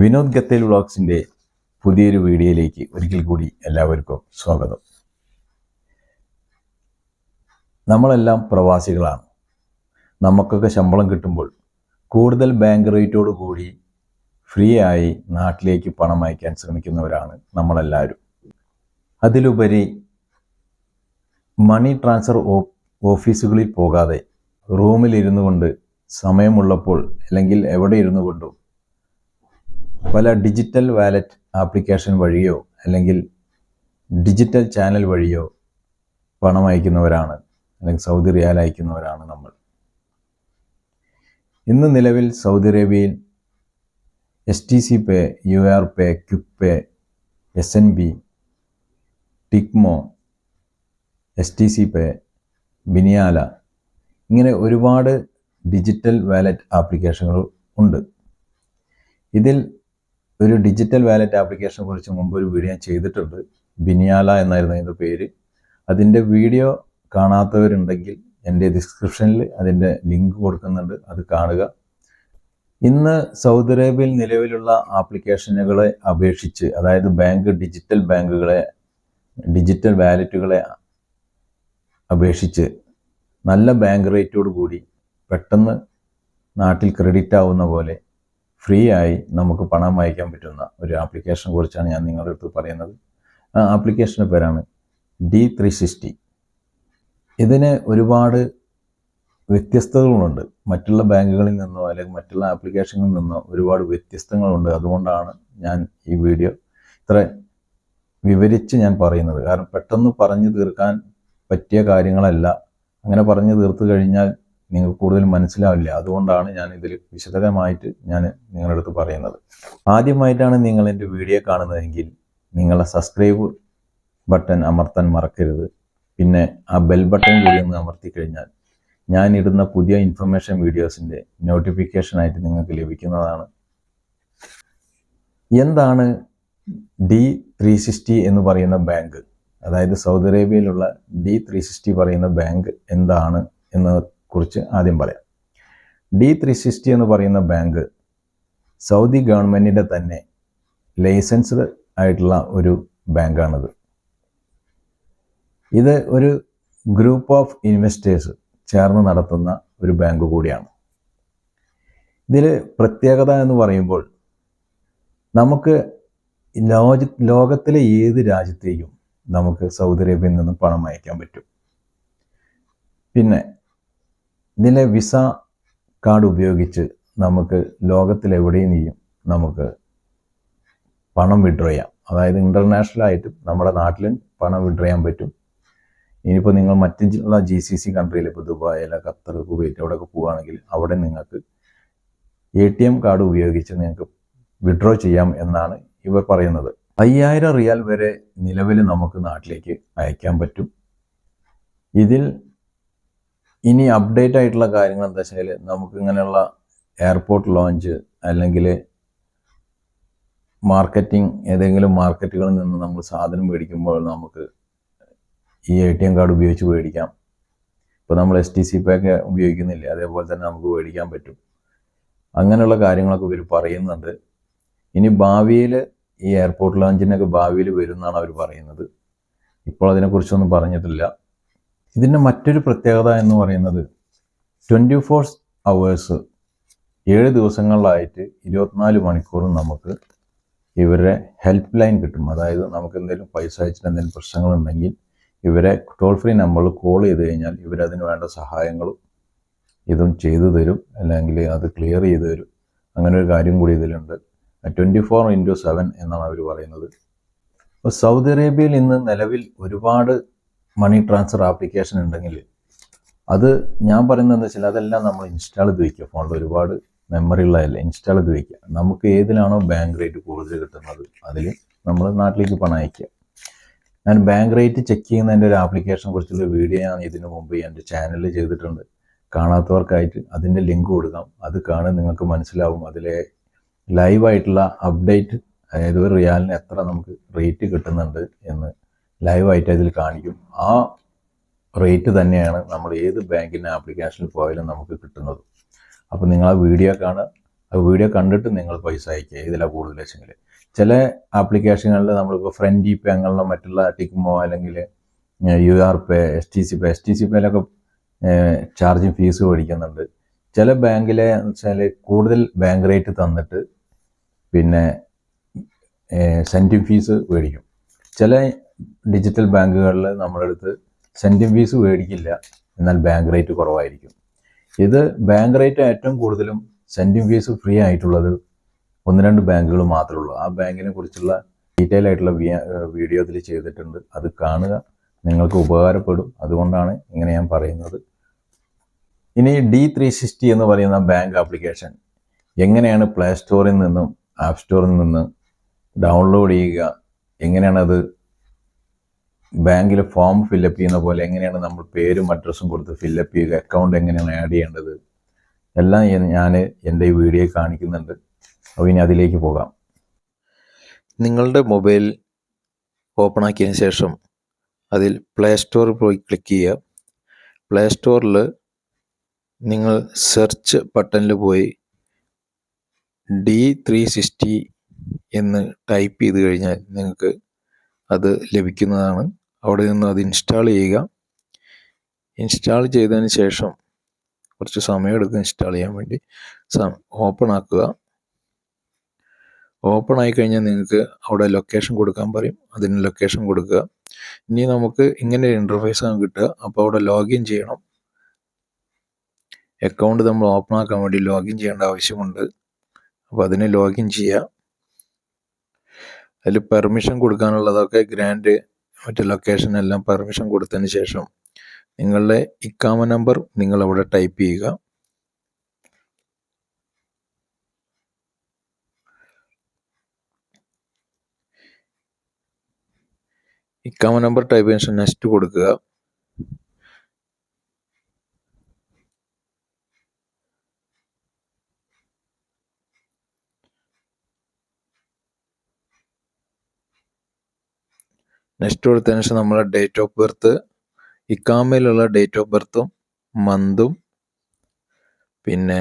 വിനോദ് ഗത്തേൽ വ്ളോഗ്സിന്റെ പുതിയൊരു വീഡിയോയിലേക്ക് ഒരിക്കൽ കൂടി എല്ലാവർക്കും സ്വാഗതം. നമ്മളെല്ലാം പ്രവാസികളാണ്. നമുക്കൊക്കെ ശമ്പളം കിട്ടുമ്പോൾ കൂടുതൽ ബാങ്ക് റേറ്റോട് കൂടി ഫ്രീ ആയി നാട്ടിലേക്ക് പണം അയക്കാൻ ശ്രമിക്കുന്നവരാണ് നമ്മളെല്ലാവരും. അതിലുപരി മണി ട്രാൻസ്ഫർ ഓഫീസുകളിൽ പോകാതെ റൂമിലിരുന്നു കൊണ്ട് സമയമുള്ളപ്പോൾ അല്ലെങ്കിൽ എവിടെ ഇരുന്നു കൊണ്ടും പല ഡിജിറ്റൽ വാലറ്റ് ആപ്ലിക്കേഷൻ വഴിയോ അല്ലെങ്കിൽ ഡിജിറ്റൽ ചാനൽ വഴിയോ പണം അയക്കുന്നവരാണ് അല്ലെങ്കിൽ സൗദി റിയാൽ അയക്കുന്നവരാണ് നമ്മൾ. ഇന്ന് നിലവിൽ സൗദി അറേബ്യയിൽ S T C pay U R pay quick pay S N B Tiqmo S T C pay ബിനിയാല ഇങ്ങനെ ഒരുപാട് ഡിജിറ്റൽ വാലറ്റ് ആപ്ലിക്കേഷനുകൾ ഉണ്ട്. ഇതിൽ ഒരു ഡിജിറ്റൽ വാലറ്റ് ആപ്ലിക്കേഷനെ കുറിച്ച് മുമ്പ് ഒരു വീഡിയോ ഞാൻ ചെയ്തിട്ടുണ്ട്. ബിനിയാല എന്നായിരുന്നു അതിന്റെ പേര്. അതിന്റെ വീഡിയോ കാണാത്തവരുണ്ടെങ്കിൽ എന്റെ ഡിസ്ക്രിപ്ഷനിൽ അതിന്റെ ലിങ്ക് കൊടുക്കുന്നുണ്ട്. അത് കാണുക. ഇന്ന് സൗദി അറേബ്യയിൽ നിലവിലുള്ള ആപ്ലിക്കേഷനുകളെ അപേക്ഷിച്ച് അതായത് ബാങ്ക് ഡിജിറ്റൽ ബാങ്കുകളെ ഡിജിറ്റൽ വാലറ്റുകളെ അപേക്ഷിച്ച് നല്ല ബാങ്ക് റേറ്റോട് കൂടി പെട്ടെന്ന് നാട്ടിൽ ക്രെഡിറ്റ് ആവുന്ന പോലെ ഫ്രീ ആയി നമുക്ക് പണം അയക്കാൻ പറ്റുന്ന ഒരു ആപ്ലിക്കേഷനെ കുറിച്ചാണ് ഞാൻ നിങ്ങളുടെ അടുത്ത് പറയുന്നത്. ആ ആപ്ലിക്കേഷന്റെ പേരാണ് ഡി ത്രീ സിക്സ്റ്റി. ഇതിന് ഒരുപാട് വ്യത്യസ്തതകളുണ്ട്. മറ്റുള്ള ബാങ്കുകളിൽ നിന്നോ അല്ലെങ്കിൽ മറ്റുള്ള ആപ്ലിക്കേഷനിൽ നിന്നോ ഒരുപാട് വ്യത്യസ്തങ്ങളുണ്ട്. അതുകൊണ്ടാണ് ഞാൻ ഈ വീഡിയോ ഇത്ര വിവരിച്ച് ഞാൻ പറയുന്നത്. കാരണം പെട്ടെന്ന് പറഞ്ഞു തീർക്കാൻ പറ്റിയ കാര്യങ്ങളല്ല. അങ്ങനെ പറഞ്ഞു തീർത്തു കഴിഞ്ഞാൽ നിങ്ങൾക്ക് കൂടുതൽ മനസ്സിലാവില്ല. അതുകൊണ്ടാണ് ഞാൻ ഇതിൽ വിശദമായിട്ട് ഞാൻ നിങ്ങളുടെ അടുത്ത് പറയുന്നത്. ആദ്യമായിട്ടാണ് നിങ്ങൾ എന്റെ വീഡിയോ കാണുന്നതെങ്കിൽ നിങ്ങളെ സബ്സ്ക്രൈബ് ബട്ടൺ അമർത്താൻ മറക്കരുത്. പിന്നെ ആ ബെൽ ബട്ടൺ കൂടി ഒന്ന് അമർത്തി കഴിഞ്ഞാൽ ഞാൻ ഇടുന്ന പുതിയ ഇൻഫർമേഷൻ വീഡിയോസിന്റെ നോട്ടിഫിക്കേഷനായിട്ട് നിങ്ങൾക്ക് ലഭിക്കുന്നതാണ്. എന്താണ് ഡി ത്രീ സിക്സ്റ്റി എന്ന് പറയുന്ന ബാങ്ക്? അതായത് സൗദി അറേബ്യയിലുള്ള ഡി ത്രീ സിക്സ്റ്റി പറയുന്ന ബാങ്ക് എന്താണ് എന്ന് കുറിച്ച് ആദ്യം പറയാം. ഡി ത്രീ സിക്സ്റ്റി എന്ന് പറയുന്ന ബാങ്ക് സൗദി ഗവൺമെന്റിന്റെ തന്നെ ലൈസൻസ്ഡ് ആയിട്ടുള്ള ഒരു ബാങ്കാണിത്. ഇത് ഒരു ഗ്രൂപ്പ് ഓഫ് ഇൻവെസ്റ്റേഴ്സ് ചേർന്ന് നടത്തുന്ന ഒരു ബാങ്ക് കൂടിയാണ്. ഇതിൽ പ്രത്യേകത എന്ന് പറയുമ്പോൾ നമുക്ക് ലോക ലോകത്തിലെ ഏത് രാജ്യത്തേക്കും നമുക്ക് സൗദി അറേബ്യയിൽ നിന്ന് പണം അയക്കാൻ പറ്റും. പിന്നെ ഇതിലെ വിസ കാർഡ് ഉപയോഗിച്ച് നമുക്ക് ലോകത്തിലെവിടെയും ചെയ്യും നമുക്ക് പണം വിഡ്രോ ചെയ്യാം. അതായത് ഇന്റർനാഷണൽ ആയിട്ട് നമ്മുടെ നാട്ടിലും പണം വിഡ്രോ ചെയ്യാൻ പറ്റും. ഇനിയിപ്പോൾ നിങ്ങൾ മറ്റുള്ള ജി സി സി കൺട്രിയിൽ ഇപ്പോൾ ദുബായിൽ ഖത്തർ കുവൈറ്റ് അവിടെയൊക്കെ പോവുകയാണെങ്കിൽ അവിടെ നിങ്ങൾക്ക് എ ടി എം കാർഡ് ഉപയോഗിച്ച് നിങ്ങൾക്ക് വിഡ്രോ ചെയ്യാം എന്നാണ് ഇവർ പറയുന്നത്. അയ്യായിരം റിയാൽ വരെ നിലവിൽ നമുക്ക് നാട്ടിലേക്ക് അയക്കാൻ പറ്റും. ഇതിൽ ഇനി അപ്ഡേറ്റ് ആയിട്ടുള്ള കാര്യങ്ങൾ എന്താ വെച്ചാൽ നമുക്ക് ഇങ്ങനെയുള്ള എയർപോർട്ട് ലോഞ്ച് അല്ലെങ്കിൽ മാർക്കറ്റിംഗ് ഏതെങ്കിലും മാർക്കറ്റുകളിൽ നിന്ന് നമ്മൾ സാധനം മേടിക്കുമ്പോൾ നമുക്ക് ഈ എ ടി എം കാർഡ് ഉപയോഗിച്ച് മേടിക്കാം. ഇപ്പോൾ നമ്മൾ എസ് ടി സി പേ ഒക്കെ ഉപയോഗിക്കുന്നില്ല? അതേപോലെ തന്നെ നമുക്ക് മേടിക്കാൻ പറ്റും. അങ്ങനെയുള്ള കാര്യങ്ങളൊക്കെ ഇവർ പറയുന്നുണ്ട്. ഇനി ഭാവിയിൽ ഈ എയർപോർട്ട് ലോഞ്ചിനൊക്കെ ഭാവിയിൽ വരും എന്നാണ് അവർ പറയുന്നത്. ഇപ്പോൾ അതിനെക്കുറിച്ചൊന്നും പറഞ്ഞിട്ടില്ല. ഇതിന്റെ മറ്റൊരു പ്രത്യേകത എന്ന് പറയുന്നത് ട്വന്റി ഫോർ അവേഴ്സ് ഏഴ് ദിവസങ്ങളിലായിട്ട് ഇരുപത്തിനാല് മണിക്കൂറും നമുക്ക് ഇവരുടെ ഹെൽപ്പ് ലൈൻ കിട്ടും. അതായത് നമുക്ക് എന്തെങ്കിലും പൈസ അയച്ചിട്ട് എന്തെങ്കിലും പ്രശ്നങ്ങളുണ്ടെങ്കിൽ ഇവരെ ടോൾ ഫ്രീ നമ്പറിൽ കോൾ ചെയ്ത് കഴിഞ്ഞാൽ ഇവരതിന് വേണ്ട സഹായങ്ങളും ഇതും ചെയ്തു തരും. അല്ലെങ്കിൽ അത് ക്ലിയർ ചെയ്തു തരും. അങ്ങനെ ഒരു കാര്യം കൂടി ഇതിലുണ്ട്. ട്വന്റി ഫോർ ഇന്റു സെവൻ എന്നാണ് അവർ പറയുന്നത്. സൗദി അറേബ്യയിൽ ഇന്ന് നിലവിൽ ഒരുപാട് മണി ട്രാൻസ്ഫർ ആപ്ലിക്കേഷൻ ഉണ്ടെങ്കിൽ അത് ഞാൻ പറയുന്നത് എന്താ വെച്ചാൽ അതെല്ലാം നമ്മൾ ഇൻസ്റ്റാൾ ചെയ്ത് വയ്ക്കുക ഫോണിൽ ഒരുപാട് മെമ്മറി ഉള്ളതല്ല ഇൻസ്റ്റാൾ ചെയ്ത് വയ്ക്കുക നമുക്ക് ഏതിലാണോ ബാങ്ക് റേറ്റ് കൂടുതൽ കിട്ടുന്നത് അതിൽ നമ്മൾ നാട്ടിലേക്ക് പണം അയക്കുക ഞാൻ ബാങ്ക് റേറ്റ് ചെക്ക് ചെയ്യുന്നതിന്റെ ഒരു ആപ്ലിക്കേഷനെ കുറിച്ചുള്ള വീഡിയോ ഞാൻ ഇതിനു മുമ്പ് എന്റെ ചാനലിൽ ചെയ്തിട്ടുണ്ട്. കാണാത്തവർക്കായിട്ട് അതിന്റെ ലിങ്ക് കൊടുക്കാം. അത് കാണാൻ നിങ്ങൾക്ക് മനസ്സിലാവും. അതിലെ ലൈവായിട്ടുള്ള അപ്ഡേറ്റ് അതായത് ഒരു റിയാലിന് എത്ര നമുക്ക് റേറ്റ് കിട്ടുന്നുണ്ട് എന്ന് ലൈവായിട്ട് അതിൽ കാണിക്കും. ആ റേറ്റ് തന്നെയാണ് നമ്മൾ ഏത് ബാങ്കിന്റെ ആപ്ലിക്കേഷനിൽ പോയാലും നമുക്ക് കിട്ടുന്നത്. അപ്പോൾ നിങ്ങൾ ആ വീഡിയോ കാണുക. ആ വീഡിയോ കണ്ടിട്ട് നിങ്ങൾ പൈസ അയക്കുക ഇതിലാണ് കൂടുതൽ വെച്ചെങ്കിൽ ചില ആപ്ലിക്കേഷനുകളിൽ നമ്മളിപ്പോൾ ഫ്രണ്ട് ജി പേ അങ്ങനെയുള്ള മറ്റുള്ള ടിക്മോ അല്ലെങ്കിൽ U R pay S T C pay S T C പേയിലൊക്കെ charging fees മേടിക്കുന്നുണ്ട്. ചില ബാങ്കിലെ വെച്ചാൽ കൂടുതൽ ബാങ്ക് റേറ്റ് തന്നിട്ട് പിന്നെ സെന്റിങ് ഫീസ് മേടിക്കും. ചില ഡിജിറ്റൽ ബാങ്കുകളിൽ നമ്മളെടുത്ത് സെന്റിങ് ഫീസ് മേടിക്കില്ല. എന്നാൽ ബാങ്ക് റേറ്റ് കുറവായിരിക്കും. ഇത് ബാങ്ക് റേറ്റ് ഏറ്റവും കൂടുതലും സെന്റിങ് ഫീസ് ഫ്രീ ആയിട്ടുള്ളത് ഒന്ന് രണ്ട് ബാങ്കുകൾ മാത്രമേ ഉള്ളൂ ആ ബാങ്കിനെ കുറിച്ചുള്ള ഡീറ്റെയിൽ ആയിട്ടുള്ള വീഡിയോ ഇതിൽ ചെയ്തിട്ടുണ്ട്. അത് കാണുക. നിങ്ങൾക്ക് ഉപകാരപ്പെടും. അതുകൊണ്ടാണ് ഇങ്ങനെ ഞാൻ പറയുന്നത്. ഇനി ഡി ത്രീ സിക്സ്റ്റി എന്ന് പറയുന്ന ബാങ്ക് ആപ്ലിക്കേഷൻ എങ്ങനെയാണ് പ്ലേ സ്റ്റോറിൽ നിന്നും ആപ്പ് സ്റ്റോറിൽ നിന്ന് ഡൗൺലോഡ് ചെയ്യുക? എങ്ങനെയാണ് അത് ബാങ്കിൽ ഫോം ഫില്ലപ്പ് ചെയ്യുന്ന പോലെ എങ്ങനെയാണ് നമ്മൾ പേരും അഡ്രസ്സും കൊടുത്ത് ഫില്ലപ്പ് ചെയ്യുക അക്കൗണ്ട് എങ്ങനെയാണ് ആഡ് ചെയ്യേണ്ടത്? എല്ലാം ഞാൻ എന്റെ ഈ വീഡിയോ കാണിക്കുന്നുണ്ട്. അപ്പോൾ ഇനി അതിലേക്ക് പോകാം. നിങ്ങളുടെ മൊബൈൽ ഓപ്പൺ ആക്കിയതിന് ശേഷം അതിൽ പ്ലേ സ്റ്റോറിൽ പോയി ക്ലിക്ക് ചെയ്യുക. പ്ലേ സ്റ്റോറിൽ നിങ്ങൾ സെർച്ച് ബട്ടണിൽ പോയി ഡി ത്രീ സിക്സ്റ്റി എന്ന് ടൈപ്പ് ചെയ്ത് കഴിഞ്ഞാൽ നിങ്ങൾക്ക് അത് ലഭിക്കുന്നതാണ്. അവിടെ നിന്ന് അത് ഇൻസ്റ്റാൾ ചെയ്യുക. ഇൻസ്റ്റാൾ ചെയ്തതിന് ശേഷം കുറച്ച് സമയമെടുക്കും ഇൻസ്റ്റാൾ ചെയ്യാൻ വേണ്ടി. ഓപ്പൺ ആക്കുക. ഓപ്പൺ ആയി കഴിഞ്ഞാൽ നിങ്ങൾക്ക് അവിടെ ലൊക്കേഷൻ കൊടുക്കാൻ പറയും. അതിന് ലൊക്കേഷൻ കൊടുക്കുക. ഇനി നമുക്ക് ഇങ്ങനെ ഒരു ഇന്റർഫേസ് ആണ് കിട്ടുക. അപ്പോൾ അവിടെ ലോഗിൻ ചെയ്യണം. അക്കൗണ്ട് നമ്മൾ ഓപ്പൺ ആക്കാൻ വേണ്ടി ലോഗിൻ ചെയ്യേണ്ട ആവശ്യമുണ്ട്. അപ്പോൾ അതിന് ലോഗിൻ ചെയ്യുക. അതിൽ പെർമിഷൻ കൊടുക്കാനുള്ളതൊക്കെ ഗ്രാൻഡ് മറ്റ് ലൊക്കേഷൻ എല്ലാം പെർമിഷൻ കൊടുത്തതിന് ശേഷം നിങ്ങളുടെ ഇക്കാമ നമ്പർ നിങ്ങൾ അവിടെ ടൈപ്പ് ചെയ്യുക. ഇക്കാമ നമ്പർ ടൈപ്പ് ചെയ്ത നെക്സ്റ്റ് കൊടുക്കുക. നെക്സ്റ്റ് കൊടുത്തതിന് ശേഷം നമ്മളെ ഡേറ്റ് ഓഫ് ബർത്ത് ഇക്കാമയിലുള്ള ഡേറ്റ് ഓഫ് ബർത്തും മന്തും പിന്നെ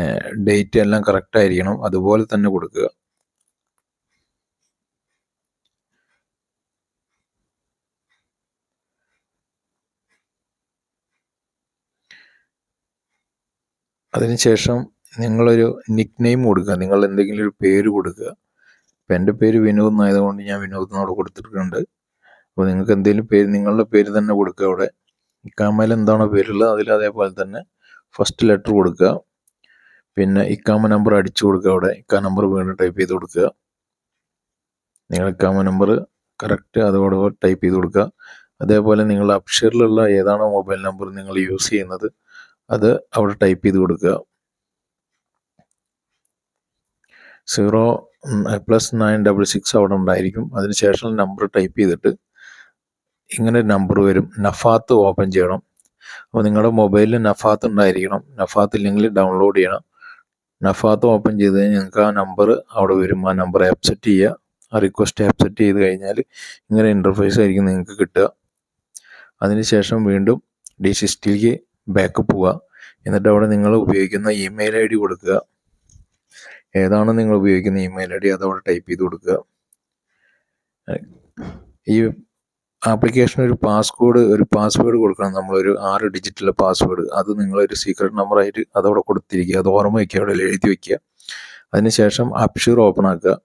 ഡേറ്റ് എല്ലാം കറക്റ്റ് ആയിരിക്കണം. അതുപോലെ തന്നെ കൊടുക്കുക. അതിനുശേഷം നിങ്ങളൊരു നിക് നെയിം കൊടുക്കുക. നിങ്ങൾ എന്തെങ്കിലും ഒരു പേര് കൊടുക്കുക. ഇപ്പം എന്റെ പേര് വിനോദ് എന്നായതുകൊണ്ട് ഞാൻ വിനോദ് എന്നോട് കൊടുത്തിട്ടുണ്ട്. അപ്പോൾ നിങ്ങൾക്ക് എന്തെങ്കിലും പേര് നിങ്ങളുടെ പേര് തന്നെ കൊടുക്കുക അവിടെ. ഇക്കാമയിൽ എന്താണോ പേരുള്ളത് അതിൽ അതേപോലെ തന്നെ ഫസ്റ്റ് ലെറ്റർ കൊടുക്കുക. പിന്നെ ഇക്കാമ നമ്പർ അടിച്ചു കൊടുക്കുക അവിടെ. ഇക്കാ നമ്പർ വീണ്ടും ടൈപ്പ് ചെയ്ത് കൊടുക്കുക. നിങ്ങൾ ഇക്കാമ നമ്പർ കറക്റ്റ് അതോടെ ടൈപ്പ് ചെയ്ത് കൊടുക്കുക. അതേപോലെ നിങ്ങൾ അപ്ഷറിലുള്ള ഏതാണോ മൊബൈൽ നമ്പർ നിങ്ങൾ യൂസ് ചെയ്യുന്നത് അത് അവിടെ ടൈപ്പ് ചെയ്ത് കൊടുക്കുക. Zero plus nine double six അവിടെ ഉണ്ടായിരിക്കും. അതിനുശേഷം നമ്പർ ടൈപ്പ് ചെയ്തിട്ട് ഇങ്ങനെ നമ്പർ വരും. നഫാത്ത് ഓപ്പൺ ചെയ്യണം. അപ്പോൾ നിങ്ങളുടെ മൊബൈലിൽ നഫാത്ത് ഉണ്ടായിരിക്കണം. നഫാത്ത് ഇല്ലെങ്കിൽ ഡൗൺലോഡ് ചെയ്യണം. നഫാത്ത് ഓപ്പൺ ചെയ്ത് കഴിഞ്ഞാൽ നിങ്ങൾക്ക് ആ നമ്പർ അവിടെ വരും. ആ നമ്പർ ആക്സെപ്റ്റ് ചെയ്യുക. ആ റിക്വസ്റ്റ് ആക്സെപ്റ്റ് ചെയ്ത് കഴിഞ്ഞാൽ ഇങ്ങനെ ഇന്റർഫേസ് ആയിരിക്കും നിങ്ങൾക്ക് കിട്ടുക. അതിനുശേഷം വീണ്ടും ഡി സിസ്റ്റിലേക്ക് ബാക്ക് പോവുക. എന്നിട്ട് അവിടെ നിങ്ങൾ ഉപയോഗിക്കുന്ന ഇമെയിൽ ഐ ഡി കൊടുക്കുക. ഏതാണ് നിങ്ങൾ ഉപയോഗിക്കുന്ന ഇമെയിൽ ഐ ഡി? അതവിടെ ടൈപ്പ് ചെയ്ത് കൊടുക്കുക. ഈ ആപ്ലിക്കേഷൻ ഒരു പാസ്കോഡ് ഒരു പാസ്വേഡ് കൊടുക്കണം. നമ്മളൊരു ആറ് ഡിജിറ്റൽ പാസ്വേഡ് അത് നിങ്ങളൊരു സീക്രട്ട് നമ്പറായിട്ട് അതവിടെ കൊടുത്തിരിക്കുക. അത് ഓർമ്മ വയ്ക്കുക അവിടെ എഴുതി വയ്ക്കുക അതിനുശേഷം അപ്ഷൂർ ഓപ്പൺ ആക്കുക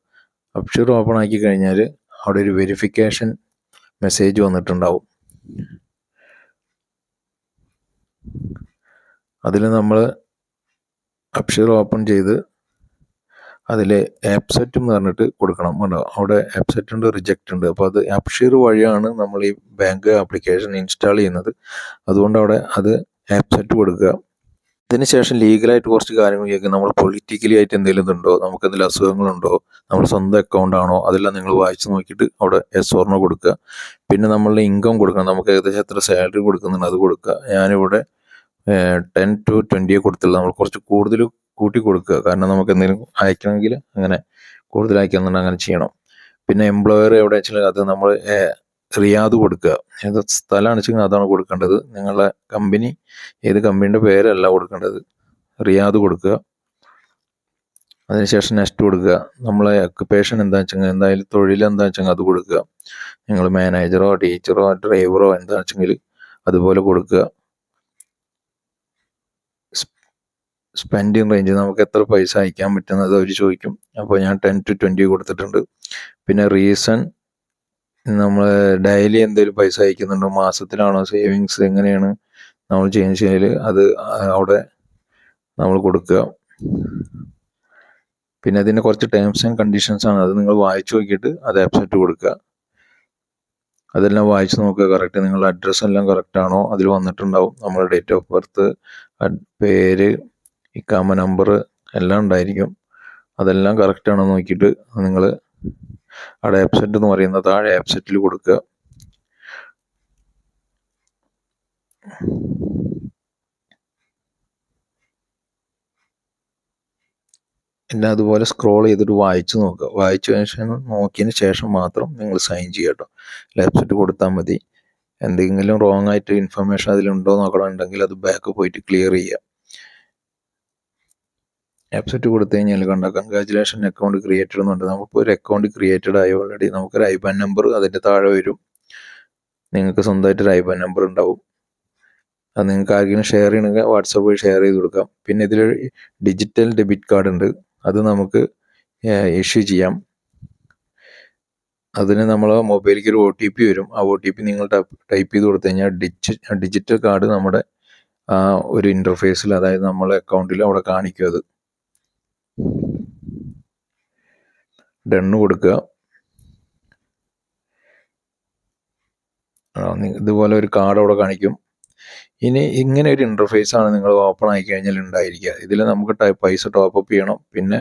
അപ്ഷൂർ ഓപ്പൺ ആക്കി കഴിഞ്ഞാൽ അവിടെ ഒരു വെരിഫിക്കേഷൻ മെസ്സേജ് വന്നിട്ടുണ്ടാവും. അതിൽ നമ്മൾ അപ്ഷർ ഓപ്പൺ ചെയ്ത് അതിൽ ആപ്സെറ്റ് എന്ന് പറഞ്ഞിട്ട് കൊടുക്കണം. കേട്ടോ അവിടെ ആപ്സെറ്റ് ഉണ്ട് റിജക്റ്റ് ഉണ്ട്. അപ്പോൾ അത് ആപ്ഷീർ വഴിയാണ് നമ്മൾ ഈ ബാങ്ക് ആപ്ലിക്കേഷൻ ഇൻസ്റ്റാൾ ചെയ്യുന്നത്. അതുകൊണ്ട് അവിടെ അത് ആപ്സെറ്റ് കൊടുക്കുക. ഇതിനുശേഷം ലീഗലായിട്ട് കുറച്ച് കാര്യങ്ങൾ ചോദിക്കും. നമ്മൾ പൊളിറ്റിക്കലി ആയിട്ട് എന്തെങ്കിലും ഉണ്ടോ നമുക്ക് എന്തെങ്കിലും അസുഖങ്ങളുണ്ടോ? നമ്മൾ സ്വന്തം അക്കൗണ്ട് ആണോ? അതെല്ലാം നിങ്ങൾ വായിച്ചു നോക്കിയിട്ട് അവിടെ എസ് ഓർണോ കൊടുക്കുക. പിന്നെ നമ്മളുടെ ഇൻകം കൊടുക്കണം. നമുക്ക് ഏകദേശം എത്ര സാലറി കൊടുക്കുന്നുണ്ട് അത് കൊടുക്കുക. ഞാനിവിടെ ടെൻ ടു ട്വന്റിയെ കൊടുത്തുള്ളൂ. നമ്മൾ കുറച്ച് കൂടുതൽ കൂട്ടി കൊടുക്കുക കാരണം നമുക്ക് എന്തെങ്കിലും അയക്കണമെങ്കിൽ അങ്ങനെ കൂടുതൽ അയക്കണമെന്നുണ്ടെങ്കിൽ അങ്ങനെ ചെയ്യണം. പിന്നെ എംപ്ലോയർ എവിടെ വെച്ചാൽ അത് നമ്മൾ റിയാദ് കൊടുക്കുക. ഏത് സ്ഥലമാണ് വെച്ചാൽ അതാണ് കൊടുക്കേണ്ടത്. നിങ്ങളുടെ കമ്പനി ഏത് കമ്പനിയുടെ പേരല്ല കൊടുക്കേണ്ടത്. റിയാദ് കൊടുക്കുക. അതിനുശേഷം നെക്സ്റ്റ് കൊടുക്കുക. നമ്മളെ ഒക്കുപേഷൻ എന്താ വെച്ചെങ്കിൽ എന്തായാലും തൊഴിൽ എന്താ വെച്ചെങ്കിൽ അത് കൊടുക്കുക. നിങ്ങൾ മാനേജറോ ടീച്ചറോ ഡ്രൈവറോ എന്താ വെച്ചെങ്കിൽ അതുപോലെ കൊടുക്കുക. സ്പെൻഡിങ് റേഞ്ച് നമുക്ക് എത്ര പൈസ അയക്കാൻ പറ്റുന്നത് അവർ ചോദിക്കും. അപ്പോൾ ഞാൻ ടെൻ ടു ട്വന്റി കൊടുത്തിട്ടുണ്ട്. പിന്നെ റീസൺ നമ്മൾ ഡെയിലി എന്തെങ്കിലും പൈസ അയക്കുന്നുണ്ടോ? മാസത്തിലാണോ സേവിങ്സ് എങ്ങനെയാണ്? നമ്മൾ ചെയ്യുന്ന ചെയ്യൽ അത് അവിടെ നമ്മൾ കൊടുക്കുക. പിന്നെ അതിന്റെ കുറച്ച് ടേംസ് ആൻഡ് കണ്ടീഷൻസ് ആണ്. അത് നിങ്ങൾ വായിച്ചു നോക്കിയിട്ട് അത് ആക്സെപ്റ്റ് കൊടുക്കുക. അതെല്ലാം വായിച്ച് നോക്കുക. കറക്റ്റ് നിങ്ങളുടെ അഡ്രസ്സ് എല്ലാം കറക്റ്റ് ആണോ? അതിൽ വന്നിട്ടുണ്ടാവും. നമ്മുടെ ഡേറ്റ് ഓഫ് ബർത്ത് പേര് ഇക്കാമ നമ്പർ എല്ലാം ഉണ്ടായിരിക്കും. അതെല്ലാം കറക്റ്റ് ആണോ നോക്കിയിട്ട് നിങ്ങൾ അവിടെ ആബ്സെന്റ് എന്ന് പറയുന്ന താഴെ ആപ്സെറ്റിൽ കൊടുക്കുക. പിന്നെ അതുപോലെ സ്ക്രോൾ ചെയ്തിട്ട് വായിച്ച് നോക്കുക. വായിച്ചതിന് ശേഷം നോക്കിയതിന് ശേഷം മാത്രം നിങ്ങൾ സൈൻ ചെയ്യുക കേട്ടോ. കൊടുത്താൽ മതി. എന്തെങ്കിലും റോങ് ആയിട്ട് ഇൻഫർമേഷൻ അതിലുണ്ടോ നോക്കണമെന്നുണ്ടെങ്കിൽ അത് ബാക്ക് പോയിട്ട് ക്ലിയർ ചെയ്യുക. ആപ്സെറ്റ് കൊടുത്തു കഴിഞ്ഞാൽ കണ്ട? കൺഗ്രാജുലേഷൻ അക്കൗണ്ട് ക്രിയേറ്റഡ് എന്നുണ്ട് നമുക്ക് ഒരു അക്കൗണ്ട് ക്രിയേറ്റഡ് ആയി ഓൾറെഡി നമുക്കൊരു ഐബാൻ നമ്പർ അതിന്റെ താഴെ വരും. നിങ്ങൾക്ക് സ്വന്തമായിട്ട് ഒരു ഐബാൻ നമ്പർ ഉണ്ടാവും. അത് നിങ്ങൾക്ക് ആർക്കെങ്കിലും ഷെയർ ചെയ്യണമെങ്കിൽ വാട്സപ്പ് വഴി ഷെയർ ചെയ്ത് കൊടുക്കാം. പിന്നെ ഇതിൽ ഡിജിറ്റൽ ഡെബിറ്റ് കാർഡ് ഉണ്ട്. അത് നമുക്ക് ഇഷ്യൂ ചെയ്യാം. അതിന് നമ്മൾ മൊബൈലിലേക്ക് ഒരു ഒ ടി പി വരും. ആ ഒ ടി പി നിങ്ങൾ ടൈപ്പ് ചെയ്ത് കൊടുത്തു കഴിഞ്ഞാൽ ഡിജി ഡിജിറ്റൽ കാർഡ് നമ്മുടെ ആ ഒരു ഇന്റർഫേസിൽ അതായത് നമ്മളെ അക്കൗണ്ടിൽ അവിടെ കാണിക്കും അത്. ഡണ്ണ് കൊടുക്കുക. ഇതുപോലെ ഒരു കാർഡ് അവിടെ കാണിക്കും. ഇനി ഇങ്ങനെ ഒരു ഇന്റർഫേസ് ആണ് നിങ്ങൾ ഓപ്പൺ ആയി കഴിഞ്ഞാൽ ഉണ്ടായിരിക്കുക. ഇതിൽ നമുക്ക് പൈസ ടോപ്പ് ചെയ്യണം. പിന്നെ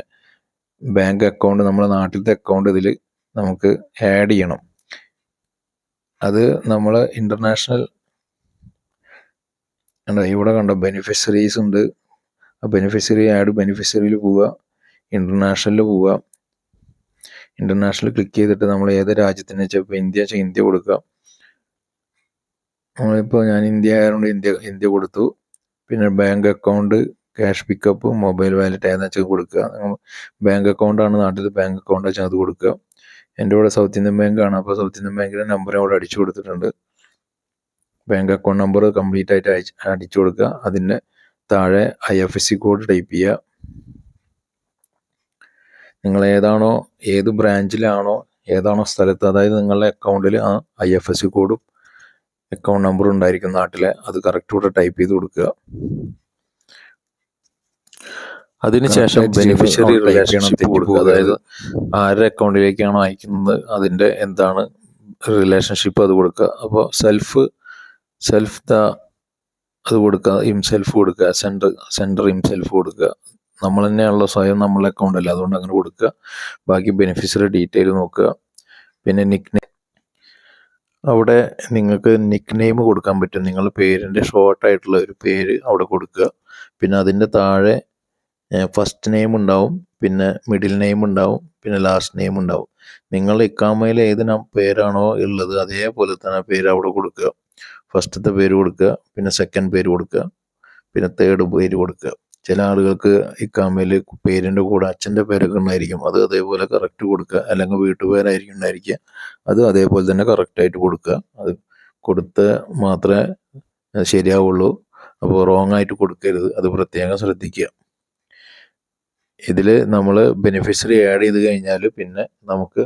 ബാങ്ക് അക്കൗണ്ട് നമ്മുടെ നാട്ടിലത്തെ അക്കൗണ്ട് ഇതിൽ നമുക്ക് ആഡ് ചെയ്യണം. അത് നമ്മൾ ഇന്റർനാഷണൽ ഇവിടെ കണ്ടോ? ബെനിഫിഷ്യറീസ് ഉണ്ട്. ആ ബെനിഫിഷ്യറി ആഡ് ബെനിഫിഷ്യറിയിൽ പോവുക. ഇന്റർനാഷണലിൽ പോവുക. ഇന്റർനാഷണൽ ക്ലിക്ക് ചെയ്തിട്ട് നമ്മൾ ഏത് രാജ്യത്തിന് വെച്ചാൽ ഇപ്പോൾ ഇന്ത്യ വെച്ചാൽ ഇന്ത്യ കൊടുക്കുക നമ്മളിപ്പോൾ ഞാൻ ഇന്ത്യ ആയതുകൊണ്ട് ഇന്ത്യ ഇന്ത്യ കൊടുത്തു. പിന്നെ bank account cash pickup mobile wallet ഏതെന്ന് വെച്ചാൽ കൊടുക്കുക. ബാങ്ക് അക്കൗണ്ടാണ് നാട്ടിൽ ബാങ്ക് അക്കൗണ്ട് വെച്ചാൽ അത് കൊടുക്കുക. എന്റെ കൂടെ സൗത്ത് ഇന്ത്യൻ ബാങ്കാണ് അപ്പോൾ സൗത്ത് ഇന്ത്യൻ ബാങ്കിന്റെ നമ്പർ അവിടെ അടിച്ചു കൊടുത്തിട്ടുണ്ട്. ബാങ്ക് അക്കൗണ്ട് നമ്പർ കംപ്ലീറ്റ് ആയിട്ട് അയച്ച് അടിച്ചു കൊടുക്കുക. അതിന്റെ താഴെ I F S C code type ചെയ്യുക. നിങ്ങൾ ഏതാണോ ഏത് ബ്രാഞ്ചിലാണോ ഏതാണോ സ്ഥലത്ത് അതായത് നിങ്ങളുടെ അക്കൗണ്ടിൽ ആ ഐ എഫ് എസ് സി കോഡും അക്കൗണ്ട് നമ്പറും ഉണ്ടായിരിക്കും നാട്ടിലെ അത് കറക്റ്റ് കൂടെ ടൈപ്പ് ചെയ്ത് കൊടുക്കുക. അതിനുശേഷം ശേഷം ബെനിഫിഷ്യറി റിലേഷൻഷിപ്പ് കൊടുക്കുക. അതായത് ആരുടെ അക്കൗണ്ടിലേക്കാണോ അയക്കുന്നത് അതിന്റെ എന്താണ് റിലേഷൻഷിപ്പ് അത് കൊടുക്കുക. അപ്പോൾ സെൽഫ് സെൽഫ് ദ അത് കൊടുക്കുക ഇംസെൽഫ് കൊടുക്കുക സെന്റർ സെന്റർ ഇംസെൽഫ് കൊടുക്കുക. നമ്മൾ തന്നെയാണല്ലോ സ്വയം നമ്മളെ അക്കൗണ്ട് അല്ല? അതുകൊണ്ട് അങ്ങനെ കൊടുക്കുക. ബാക്കി ബെനിഫിഷ്യറി ഡീറ്റെയിൽ നോക്കുക. പിന്നെ നിക് അവിടെ നിങ്ങൾക്ക് നിക് നെയിം കൊടുക്കാൻ പറ്റും. നിങ്ങളുടെ പേരിന്റെ ഷോർട്ടായിട്ടുള്ള ഒരു പേര് അവിടെ കൊടുക്കുക. പിന്നെ അതിന്റെ താഴെ ഫസ്റ്റ് നെയിം ഉണ്ടാവും. പിന്നെ മിഡിൽ നെയിം ഉണ്ടാവും. പിന്നെ ലാസ്റ്റ് നെയിം ഉണ്ടാവും. നിങ്ങൾ ഇക്കാമയിൽ ഏത് പേരാണോ ഉള്ളത് അതേപോലെ തന്നെ പേര് അവിടെ കൊടുക്കുക. ഫസ്റ്റത്തെ പേര് കൊടുക്കുക. പിന്നെ സെക്കൻഡ് പേര് കൊടുക്കുക. പിന്നെ തേർഡ് പേര് കൊടുക്കുക. ചില ആളുകൾക്ക് ഇക്കാമയിൽ പേരിന്റെ കൂടെ അച്ഛന്റെ പേരൊക്കെ ഉണ്ടായിരിക്കും. അത് അതേപോലെ കറക്റ്റ് കൊടുക്കുക. അല്ലെങ്കിൽ വീട്ടുപേരായിരിക്കും ഉണ്ടായിരിക്കുക. അത് അതേപോലെ തന്നെ കറക്റ്റായിട്ട് കൊടുക്കുക. അത് കൊടുത്ത് മാത്രമേ ശരിയാവുള്ളൂ. അപ്പോൾ റോങ് ആയിട്ട് കൊടുക്കരുത്. അത് പ്രത്യേകം ശ്രദ്ധിക്കുക. ഇതിൽ നമ്മൾ ബെനിഫിഷ്യറി ആഡ് ചെയ്ത് കഴിഞ്ഞാൽ പിന്നെ നമുക്ക്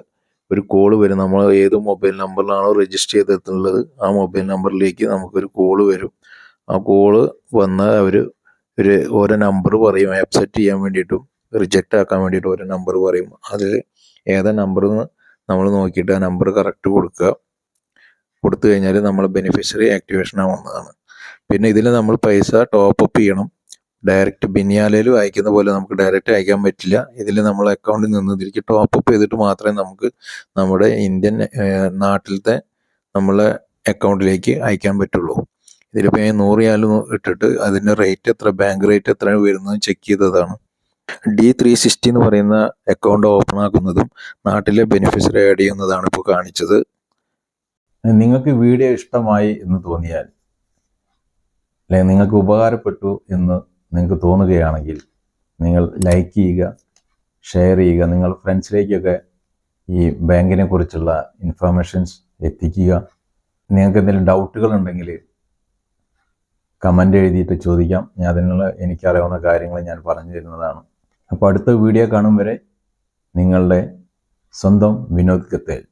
ഒരു കോൾ വരും. നമ്മൾ ഏത് മൊബൈൽ നമ്പറിലാണോ രജിസ്റ്റർ ചെയ്തിട്ടുള്ളത് ആ മൊബൈൽ നമ്പറിലേക്ക് നമുക്കൊരു കോൾ വരും. ആ കോൾ വന്നാൽ അവർ ഒരു ഓരോ നമ്പർ പറയും ആക്സെപ്റ്റ് ചെയ്യാൻ വേണ്ടിയിട്ടും റിജക്റ്റ് ആക്കാൻ വേണ്ടിയിട്ടും ഓരോ നമ്പർ പറയും. അതിൽ ഏതാ നമ്പർ എന്ന് നമ്മൾ നോക്കിയിട്ട് ആ നമ്പർ കറക്റ്റ് കൊടുക്കുക. കൊടുത്തു കഴിഞ്ഞാൽ നമ്മൾ ബെനിഫിഷ്യറി ആക്ടിവേഷൻ ആവുന്നതാണ് പിന്നെ ഇതിൽ നമ്മൾ പൈസ ടോപ്പ് അപ്പ് ചെയ്യണം. ഡയറക്റ്റ് ബിനിയാലയിൽ അയക്കുന്ന പോലെ നമുക്ക് ഡയറക്റ്റ് അയക്കാൻ പറ്റില്ല. ഇതിൽ നമ്മൾ അക്കൗണ്ടിൽ നിന്ന് ഇതിലേക്ക് ടോപ്പ് അപ്പ് ചെയ്തിട്ട് മാത്രമേ നമുക്ക് നമ്മുടെ ഇന്ത്യൻ നാട്ടിലത്തെ നമ്മളെ അക്കൗണ്ടിലേക്ക് അയക്കാൻ പറ്റുള്ളൂ. ഇതിലിപ്പോൾ ഞാൻ നൂറ് റിയാൽ ഇട്ടിട്ട് അതിന്റെ റേറ്റ് എത്ര ബാങ്ക് റേറ്റ് എത്ര വരുന്നത് ചെക്ക് ചെയ്തതാണ്. ഡി ത്രീ സിക്സ്റ്റി എന്ന് പറയുന്ന അക്കൗണ്ട് ഓപ്പൺ ആക്കുന്നതും നാട്ടിലെ ബെനിഫിഷ്യറി ആഡ് ചെയ്യുന്നതാണ് ഇപ്പോൾ കാണിച്ചത്. നിങ്ങൾക്ക് വീഡിയോ ഇഷ്ടമായി എന്ന് തോന്നിയാൽ അല്ലെങ്കിൽ നിങ്ങൾക്ക് ഉപകാരപ്പെട്ടു എന്ന് നിങ്ങൾക്ക് തോന്നുകയാണെങ്കിൽ നിങ്ങൾ ലൈക്ക് ചെയ്യുക ഷെയർ ചെയ്യുക നിങ്ങൾ ഫ്രണ്ട്സിലേക്കൊക്കെ ഈ ബാങ്കിനെ കുറിച്ചുള്ള ഇൻഫർമേഷൻസ് എത്തിക്കുക. നിങ്ങൾക്ക് എന്തെങ്കിലും ഡൗട്ടുകൾ ഉണ്ടെങ്കിൽ കമന്റ് എഴുതിയിട്ട് ചോദിക്കാം. ഞാൻ അതിനുള്ള എനിക്കറിയാവുന്ന കാര്യങ്ങൾ ഞാൻ പറഞ്ഞു തരുന്നതാണ്. അപ്പോൾ അടുത്ത വീഡിയോ കാണും വരെ നിങ്ങളുടെ സ്വന്തം വിനോദ് കത്തേൽ.